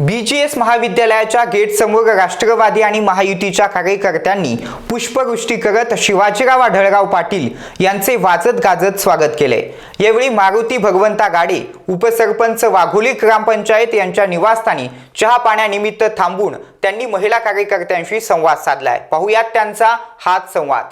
BGS महाविद्यालयाच्या गेटसमोर राष्ट्रवादी आणि महायुतीच्या कार्यकर्त्यांनी पुष्पवृष्टी करत शिवाजीराव आढळराव पाटील यांचे वाजत गाजत स्वागत केले. यावेळी मारुती भगवंता गाडे उपसरपंच वाघोली ग्रामपंचायत यांच्या निवासस्थानी चहा पाण्यानिमित्त थांबून त्यांनी महिला कार्यकर्त्यांशी संवाद साधलाय. पाहुयात त्यांचा हाच संवाद.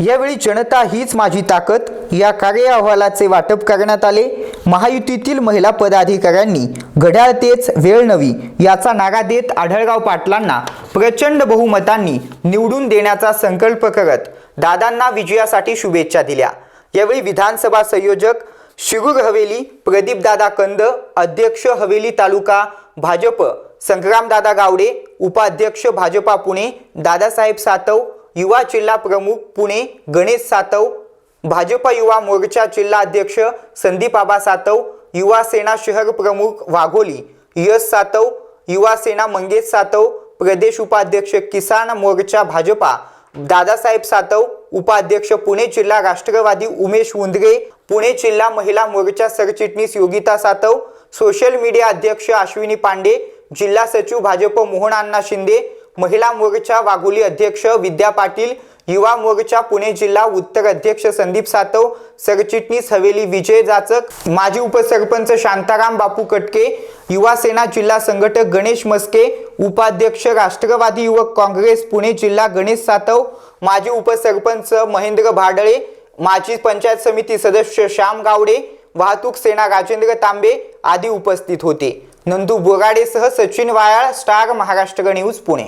यावेळी जनता हीच माझी ताकद या कार्य अहवालाचे वाटप करण्यात आले. महायुतीतील महिला पदाधिकाऱ्यांनी घड्याळ तेच वेळ नवी याचा नारा देत आढळराव पाटलांना प्रचंड बहुमतांनी निवडून देण्याचा संकल्प करत दादांना विजयासाठी शुभेच्छा दिल्या. यावेळी विधानसभा संयोजक शिरूर हवेली प्रदीपदादा कंद अध्यक्ष हवेली तालुका भाजप संग्रामदादा गावडे उपाध्यक्ष भाजपा पुणे दादासाहेब सातव युवा जिल्हा प्रमुख पुणे गणेश सातव भाजपा युवा मोर्चा जिल्हा अध्यक्ष संदीप आबा सातव युवा सेना शहर प्रमुख वाघोली यश सातव युवा सेना मंगेश सातव प्रदेश उपाध्यक्ष किसान मोर्चा भाजपा दादासाहेब सातव उपाध्यक्ष पुणे जिल्हा राष्ट्रवादी उमेश उंदरे पुणे जिल्हा महिला मोर्चा सरचिटणीस योगिता सातव सोशल मीडिया अध्यक्ष अश्विनी पांडे जिल्हा सचिव भाजप मोहन अण्णा शिंदे महिला मोर्चा वाघोली अध्यक्ष विद्या पाटील युवा मोर्चा पुणे जिल्हा उत्तर अध्यक्ष संदीप सातव सरचिटणीस हवेली विजय जाचक माजी उपसरपंच शांताराम बापू कटके युवा सेना जिल्हा संघटक गणेश मस्के उपाध्यक्ष राष्ट्रवादी युवक काँग्रेस पुणे जिल्हा गणेश सातव माजी उपसरपंच महेंद्र भाडळे माजी पंचायत समिती सदस्य श्याम गावडे वाहतूक सेना राजेंद्र तांबे आदी उपस्थित होते. नंदू बोराडेसह सचिन वायाळ स्टार महाराष्ट्र न्यूज पुणे.